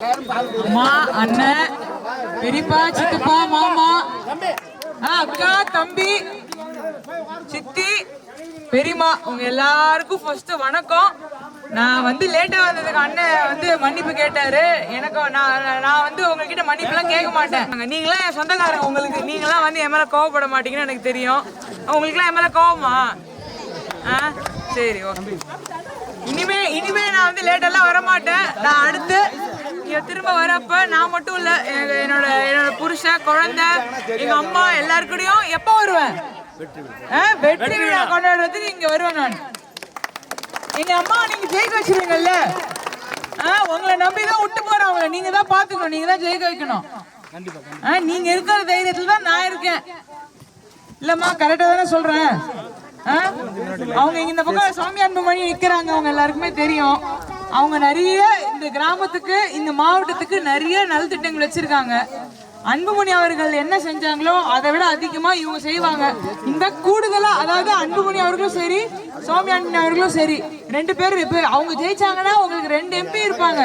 அம்மா அண்ணன் பெரியப்பா சித்தப்பா மாமா ஆ, அக்கா தம்பி சித்தி பெரியம்மா உங்க எல்லாருக்கும் ஃபர்ஸ்ட் வணக்கம். நான் வந்து லேட்டா வந்ததுக்கு அண்ணன் வந்து மன்னிப்பு கேட்டாரு. எனக்கு நான் நான் வந்து உங்ககிட்ட மன்னிப்புலாம் கேட்க மாட்டேன். நீங்களாம் என் சொந்தக்காரங்க உங்களுக்கு. நீங்களாம் வந்து என் மேல கோவப்பட மாட்டீங்கன்னு எனக்கு தெரியும். உங்களுக்குலாம் என் மேல கோவமா? ஆ சரி ஓகே இனிமே இனிமே நான் வந்து லேட்டெல்லாம் வர மாட்டேன் நான் அடுத்து திரும்ப வரப்ப நான் மட்டும் இல்ல என்னோட என்னோட புருஷன் குழந்தை எங்க அம்மா எல்லாருக்கூடயும் எப்போ வருவேன்? வெற்றி விழா கொண்டாடுறதுக்கு இங்க வருவேன் நான். எங்க அம்மா நீங்க ஜெயிக்க வச்சிருவீங்கல்ல? உங்களை நம்பி தான் விட்டு போறேன் அவங்கள நீங்க தான் பாத்துக்கணும். நீங்க தான் ஜெயிக்க வைக்கணும். நீங்க இருக்கிற தைரியத்துல தான் நான் இருக்கேன். இல்லம்மா கரெக்டா தானே சொல்றேன்? அவங்க இந்த பக்கம் சாமி அன்புமணி நிக்கிறாங்க. அவங்க எல்லாருக்குமே தெரியும். அவங்க நிறைய இந்த கிராமத்துக்கு இந்த மாவட்டத்துக்கு நிறைய நலத்திட்டங்கள் வச்சிருக்காங்க. அன்புமணி அவர்கள் என்ன செஞ்சாங்களோ அதை விட அதிகமா இவங்க செய்வாங்க. இந்த கூடுதலா அதாவது அன்புமணி அவர்களும் சரி சௌமியா அன்புமணி அவர்களும் சரி ரெண்டு பேரும் இப்ப அவங்க ஜெயிச்சாங்கன்னா உங்களுக்கு ரெண்டு எம்பி இருப்பாங்க.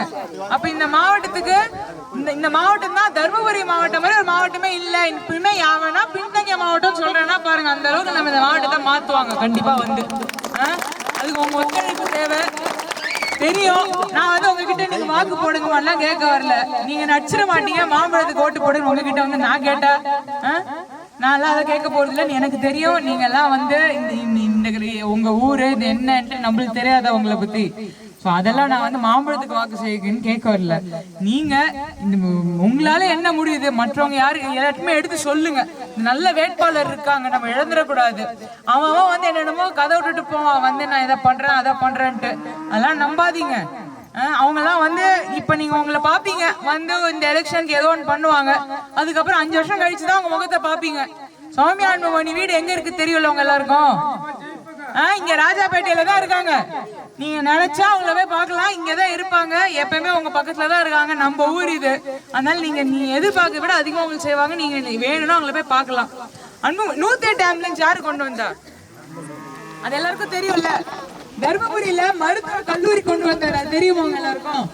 அப்ப இந்த மாவட்டத்துக்கு இந்த இந்த மாவட்டம் தான் தருமபுரி மாவட்டம் மாதிரி ஒரு மாவட்டமே இல்ல. இப்பவுமே யாவனா பின்தங்கிய மாவட்டம் சொல்றேன்னா பாருங்க அந்த அளவுக்கு நம்ம இந்த மாவட்டத்தை மாத்துவாங்க. கண்டிப்பா வந்து. அதுக்கு உங்க ஒத்துழைப்பு தேவை. தெரியும். நான் வந்து உங்ககிட்ட நீங்க வாக்கு போடுங்க எல்லாம் கேட்க வரல. நீங்க நடிச்சிட மாட்டீங்க மாம்பழத்துக்கு ஓட்டு போடுங்க உங்ககிட்ட வந்து நான் கேட்டா? நான் எல்லாம் அதை கேட்க போறது இல்லைன்னு எனக்கு தெரியும். நீங்க எல்லாம் வந்து இந்த உங்க ஊரு இது என்னன்ட்டு நம்மளுக்கு தெரியாத உங்களை பத்தி. ஸோ அதெல்லாம் நான் வந்து மாம்பழத்துக்கு வாக்கு செய்யுங்கன்னு கேட்க வரல. நீங்க இந்த உங்களால என்ன முடியுது? மற்றவங்க யாரு? எல்லாருக்குமே எடுத்து சொல்லுங்க. நல்ல வேட்பாளர் இருக்காங்க. நம்ம இழந்துடக்கூடாது. அவன் அவன் வந்து என்னென்னமோ கதை விட்டுட்டு போவான். வந்து நான் இதை பண்றேன் அதை பண்றேன்ட்டு. அதெல்லாம் நம்பாதீங்க. அவங்கெல்லாம் வந்து இப்போ நீங்கள் உங்களை பார்ப்பீங்க வந்து இந்த எலெக்ஷனுக்கு ஏதோ ஒன்று பண்ணுவாங்க. அதுக்கப்புறம் அஞ்சு வருஷம் கழிச்சு தான் அவங்க முகத்தை பார்ப்பீங்க சுவாமி ஆன்மமணி வீடு எங்கே இருக்குது தெரியும்ல உங்க எல்லாருக்கும்? இங்க ராஜாப்பேட்டையில தான் இருக்காங்க. நீங்க நினைச்சா அவங்கள போய் பார்க்கலாம். இங்க தான் இருப்பாங்க. எப்பயுமே உங்க பக்கத்துல தான் இருக்காங்க. நம்ம ஊர் இது. அதனால நீங்க நீ எதிர்பார்க்க விட அதிகமா உங்களுக்கு செய்வாங்க. நீங்க வேணும்னா அவங்கள போய் பார்க்கலாம். அன்பு நூத்தி எட்டு ஆம்புலன்ஸ் யாரு கொண்டு வந்தா. அது எல்லாருக்கும் தெரியும்ல. தர்மபுரியில மருத்துவ கல்லூரி கொண்டு வந்தாரு. அது தெரியுமா எல்லாருக்கும்?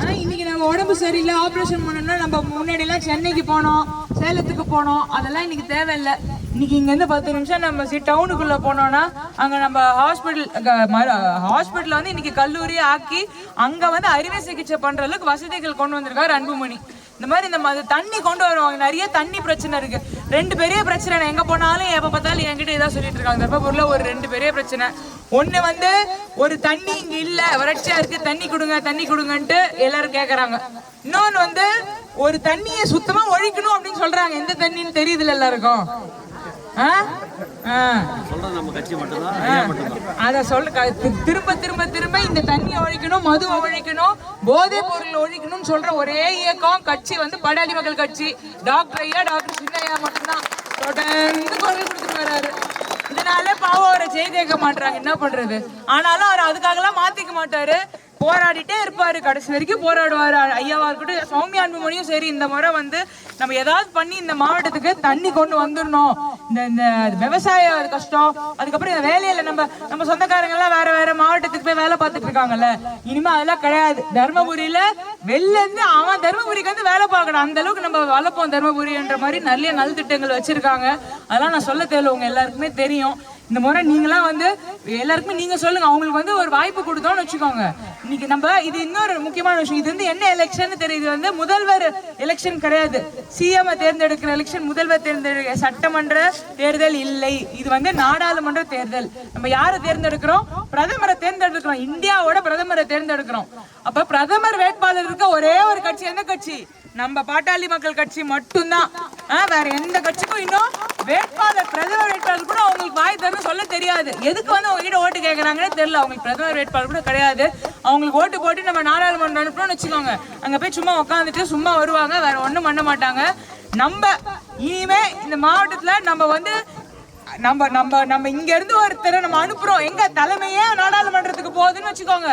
ஆனா இன்னைக்கு நம்ம உடம்பு சரியில்லை. ஆபரேஷன் பண்ணணும்னா நம்ம முன்னாடி எல்லாம் சென்னைக்கு போனோம் சேலத்துக்கு போனோம். அதெல்லாம் இன்னைக்கு தேவையில்லை. இன்னைக்கு இங்க இருந்து பத்து நிமிஷம் நம்ம சி டவுனுக்குள்ள போனோம்னா அங்க நம்ம ஹாஸ்பிட்டல் ஹாஸ்பிட்டலில் வந்து இன்னைக்கு கல்லூரி ஆக்கி அங்க வந்து அறுவை சிகிச்சை பண்ற அளவுக்கு வசதிகள் கொண்டு வந்திருக்காரு அன்புமணி. இந்த மாதிரி இந்த மாதிரி தண்ணி கொண்டு வருவாங்க. நிறைய தண்ணி பிரச்சனை இருக்கு. ரெண்டு பெரிய பிரச்சனை. எங்கே எங்க போனாலும் எப்ப பார்த்தாலும் என்கிட்ட இதான் சொல்லிட்டு இருக்காங்க. தர்மபுரியில ஒரு ரெண்டு பெரிய பிரச்சனை. ஒண்ணு வந்து ஒரு தண்ணி இங்க இல்ல. வறட்சியா இருக்கு. தண்ணி கொடுங்க தண்ணி கொடுங்கன்ட்டு எல்லாரும் கேக்குறாங்க. இன்னொன்னு வந்து ஒரு தண்ணியை சுத்தமா ஒழிக்கணும் அப்படின்னு சொல்றாங்க. எந்த தண்ணின்னு தெரியுதுல எல்லாருக்கும்? அத சொல்ல திரும்ப திரும்ப திரும்ப இந்த தண்ணியை ஒழிக்கணும் மது ஒழிக்கணும் போதைப் பொருள் ஒழிக்கணும்னு சொல்ற ஒரே இயக்கம் கட்சி வந்து படாளி மக்கள் கட்சி. டாக்டர் ஐயா டாக்டர் சின்னையா மட்டும்தான். தொடர்ந்து குரல் கொடுத்துட்டு வர்றாரு இதனால பாவம் அவரை செய்தி கேட்க மாட்டாங்க என்ன பண்றது? ஆனாலும் அவர் அதுக்காகலாம் மாத்திக்க மாட்டாரு. போராடிட்டே இருப்பாரு. கடைசி வரைக்கும் போராடுவாரு. ஐயாவா இருக்கட்டும் சௌமியா அன்புமணியும் சரி இந்த முறை வந்து நம்ம ஏதாவது பண்ணி இந்த மாவட்டத்துக்கு தண்ணி கொண்டு வந்துடணும். இந்த இந்த விவசாய கஷ்டம். அதுக்கப்புறம் இந்த வேலையில நம்ம நம்ம சொந்தக்காரங்க எல்லாம் வேற வேற மாவட்டத்துக்கு போய் வேலை பார்த்துட்டு இருக்காங்கல்ல. இனிமே அதெல்லாம் கிடையாது. தர்மபுரியில வெளில இருந்து அவன் தர்மபுரிக்கு வந்து வேலை பார்க்கணும். அந்த அளவுக்கு நம்ம வளர்ப்போம் தர்மபுரின்ற மாதிரி நிறைய நலத்திட்டங்கள் வச்சிருக்காங்க. அதெல்லாம் நான் சொல்ல தேவை உங்க எல்லாருக்குமே தெரியும். இந்த முறை நீங்களாம் வந்து எல்லாருக்குமே நீங்க சொல்லுங்க. அவங்களுக்கு வந்து ஒரு வாய்ப்பு கொடுத்தோம்னு வச்சுக்கோங்க. இன்னைக்கு நம்ம இது இன்னொரு முக்கியமான விஷயம். இது வந்து என்ன எலெக்ஷன் தெரியுது. வந்து முதல்வர் எலெக்ஷன் கிடையாது. சிஎம் தேர்ந்தெடுக்கிற எலெக்ஷன் முதல்வர் தேர்ந்தெடுக்க சட்டமன்ற தேர்தல் இல்லை. இது வந்து நாடாளுமன்ற தேர்தல். நம்ம யாரை தேர்ந்தெடுக்கிறோம்? பிரதமரை தேர்ந்தெடுக்கிறோம். இந்தியாவோட பிரதமரை தேர்ந்தெடுக்கிறோம். அப்ப பிரதமர் வேட்பாளர் இருக்க ஒரே ஒரு கட்சி எந்த கட்சி? நம்ம பாட்டாளி மக்கள் கட்சி மட்டும்தான். வேற எந்த கட்சிக்கும் இன்னும் வேட்பாளர் பிரதமர் வேட்பாளர் கூட அவங்களுக்கு வாய் தரணும் சொல்ல தெரியாது. எதுக்கு வந்து அவங்க கிட்ட ஓட்டு கேட்கறாங்கன்னு தெரியல. அவங்களுக்கு பிரதமர் வேட்பாளர் கூட கிடையாது. அவங்களுக்கு ஓட்டு போட்டு நம்ம நாடாளுமன்றம் அனுப்பணும்னு வச்சுக்கோங்க. அங்க போய் சும்மா உட்காந்துட்டு சும்மா வருவாங்க. வேற ஒண்ணும் பண்ண மாட்டாங்க. நம்ம இனிமே இந்த மாவட்டத்துல நம்ம வந்து நம்ம நம்ம நம்ம இங்க இருந்து ஒருத்தரை நம்ம அனுப்புறோம். எங்க தலைமையே நாடாளுமன்றத்துக்கு போகுதுன்னு வச்சுக்கோங்க.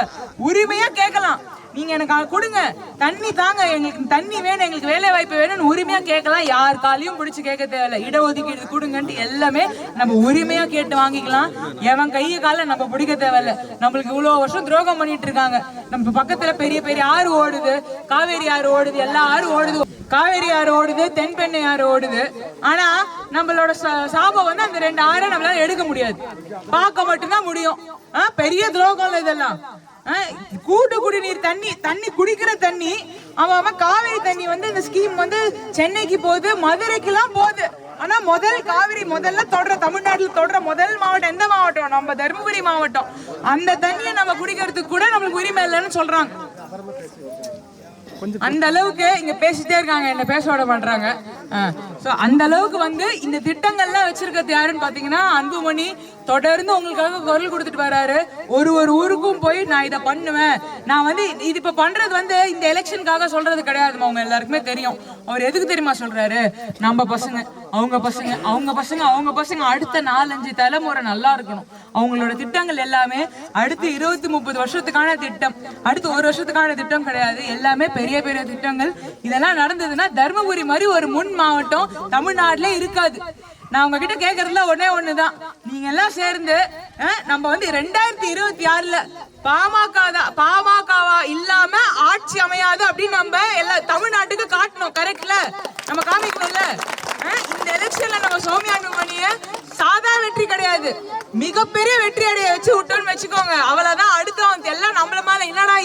உரிமையா கேட்கலாம். நீங்க எனக்கு கொடுங்க. தண்ணி தாங்க எங்களுக்கு தண்ணி வேணும் எங்களுக்கு வேலை வாய்ப்பு வேணும்னு உரிமையா கேட்கலாம். யார் காலையும் பிடிச்சி கேட்க தேவையில்ல. இடஒதுக்கீடு கொடுங்கன்ட்டு எல்லாமே நம்ம உரிமையா கேட்டு வாங்கிக்கலாம். எவன் கையை கால நம்ம பிடிக்க தேவையில்ல. நம்மளுக்கு இவ்வளவு வருஷம் துரோகம் பண்ணிட்டு இருக்காங்க. நம்ம பக்கத்துல பெரிய பெரிய ஆறு ஓடுது. காவேரி ஆறு ஓடுது. எல்லா ஆறு ஓடுது. காவேரி ஆறு ஓடுது. தென்பெண்ணை ஆறு ஓடுது. ஆனா நம்மளோட ச- சாபம் வந்து அந்த ரெண்டு ஆறை நம்மளால எடுக்க முடியாது. பார்க்க மட்டும்தான் முடியும். ஆ, பெரிய துரோகம் இதெல்லாம். கூட்டு குடிநீர் தண்ணி தண்ணி குடிக்கிற தண்ணி. அவன் அவன் காவேரி தண்ணி வந்து இந்த ஸ்கீம் வந்து சென்னைக்கு போகுது மதுரைக்கெல்லாம் போகுது. ஆனா முதல் காவிரி முதல்ல தொடர தமிழ்நாட்டில் தொடர முதல் மாவட்டம் எந்த மாவட்டம்? நம்ம தருமபுரி மாவட்டம். அந்த தண்ணியை நம்ம குடிக்கிறதுக்கு கூட நம்மளுக்கு உரிமை இல்லைன்னு சொல்றாங்க. அந்த அளவுக்கு இங்க பேசிட்டே இருக்காங்க என்ன பேச விட பண்றாங்க சோ அந்த அளவுக்கு வந்து இந்த திட்டங்கள்லாம் வச்சிருக்கிறது யாருன்னு பாத்தீங்கன்னா அன்புமணி. தொடர்ந்து உங்களுக்காக குரல் கொடுத்துட்டு வராரு. ஒரு ஒரு ஊருக்கும் போய் நான் இதை பண்ணுவேன். நான் வந்து இது இப்ப பண்றது வந்து இந்த எலெக்ஷனுக்காக சொல்றது கிடையாதுமா அவங்க எல்லாருக்குமே தெரியும். அவர் எதுக்கு தெரியுமா சொல்றாரு? நம்ம பசங்க அவங்க பசங்க அவங்க பசங்க அவங்க பசங்க அடுத்த நாலஞ்சு தலைமுறை நல்லா இருக்கணும். அவங்களோட திட்டங்கள் எல்லாமே அடுத்து இருபத்தி முப்பது வருஷத்துக்கான திட்டம். அடுத்து ஒரு வருஷத்துக்கான திட்டம் கிடையாது. எல்லாமே பெரிய பெரிய திட்டங்கள். இதெல்லாம் நடந்ததுன்னா தர்மபுரி மாதிரி ஒரு முன் மாவட்டம் தமிழ்நாட்டிலே இருக்காது. நான் உங்ககிட்ட கேக்குறதுல ஒண்ணே ஒண்ணுதான். நீங்க எல்லாம் சேர்ந்து நம்ம வந்து ரெண்டாயிரத்தி இருபத்தி ஆறுல பாமக தான் பாமகவா இல்லாம ஆட்சி அமையாது அப்படின்னு நம்ம எல்லா தமிழ்நாட்டுக்கு காட்டணும் கரெக்ட்ல நம்ம காமிக்கணும்ல? இந்த எலெக்ஷன்ல நம்ம சௌமியா அன்புமணிய சாதா வெற்றி கிடையாது. மிகப்பெரிய வெற்றி அடைய வச்சு விட்டோம்னு வச்சுக்கோங்க. அவ்வளவுதான்.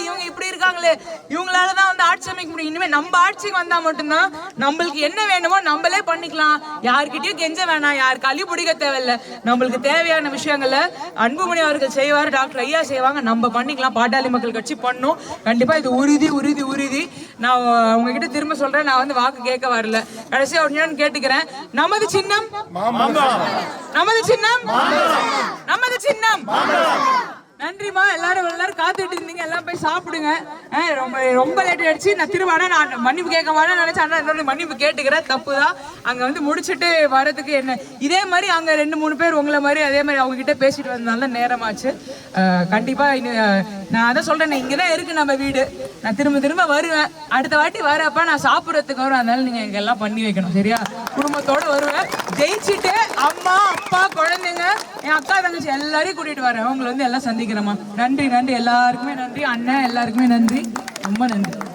இவங்க இப்படி இருக்காங்களே இவங்களால தான் வந்து ஆட்சி அமைக்க முடியும். இனிமே நம்ம ஆட்சிக்கு வந்தா மட்டும்தான் நம்மளுக்கு என்ன வேணுமோ நம்மளே பண்ணிக்கலாம். யார்கிட்டயும் கெஞ்ச வேணாம் யார் காலையும் பிடிக்க தேவையில்ல. நம்மளுக்கு தேவையான விஷயங்களை அன்புமணி அவர்கள் செய்வார் டாக்டர் ஐயா செய்வாங்க. நம்ம பண்ணிக்கலாம் பாட்டாளி மக்கள் கட்சி பண்ணும். கண்டிப்பா இது உறுதி உறுதி உறுதி. நான் உங்ககிட்ட திரும்ப சொல்றேன் நான் வந்து வாக்கு கேட்க வரல. கடைசியா ஒரு கேட்டுக்கிறேன். நமது சின்னம்? நமது சின்னம்? நமது சின்னம்? நன்றிமா எல்லாரும் எல்லாரும் காத்துட்டு இருந்தீங்க. எல்லாம் போய் சாப்பிடுங்க. ரொம்ப ரொம்ப லேட் ஆயிடுச்சு. நான் திரும்ப ஆனால் நான் மன்னிப்பு கேட்க வேணாம் நினைச்சேன். ஆனால் என்னோட மன்னிப்பு கேட்டுக்கிறேன் தப்பு தான் அங்கே வந்து முடிச்சுட்டு வரதுக்கு என்ன இதே மாதிரி அங்கே ரெண்டு மூணு பேர் உங்களை மாதிரி அதே மாதிரி அவங்க கிட்ட பேசிட்டு வந்தனால நேரமாச்சு. கண்டிப்பாக நான் அதான் சொல்கிறேன் இங்கே தான் இருக்கு நம்ம வீடு. நான் திரும்ப திரும்ப வருவேன். அடுத்த வாட்டி வரப்ப நான் சாப்பிட்றதுக்கு வரும். அதனால நீங்கள் இங்க எல்லாம் பண்ணி வைக்கணும் சரியா? குடும்பத்தோட வருவேன். ஜெயிச்சுட்டு அம்மா அப்பா குழந்தைங்க என் அக்கா தங்கச்சி எல்லாரையும் கூட்டிட்டு வரேன். உங்களை வந்து எல்லாம் சந்திக்கிறேம்மா. நன்றி நன்றி. எல்லாருக்குமே நன்றி. அண்ணன் எல்லாருக்குமே நன்றி. ரொம்ப நன்றி.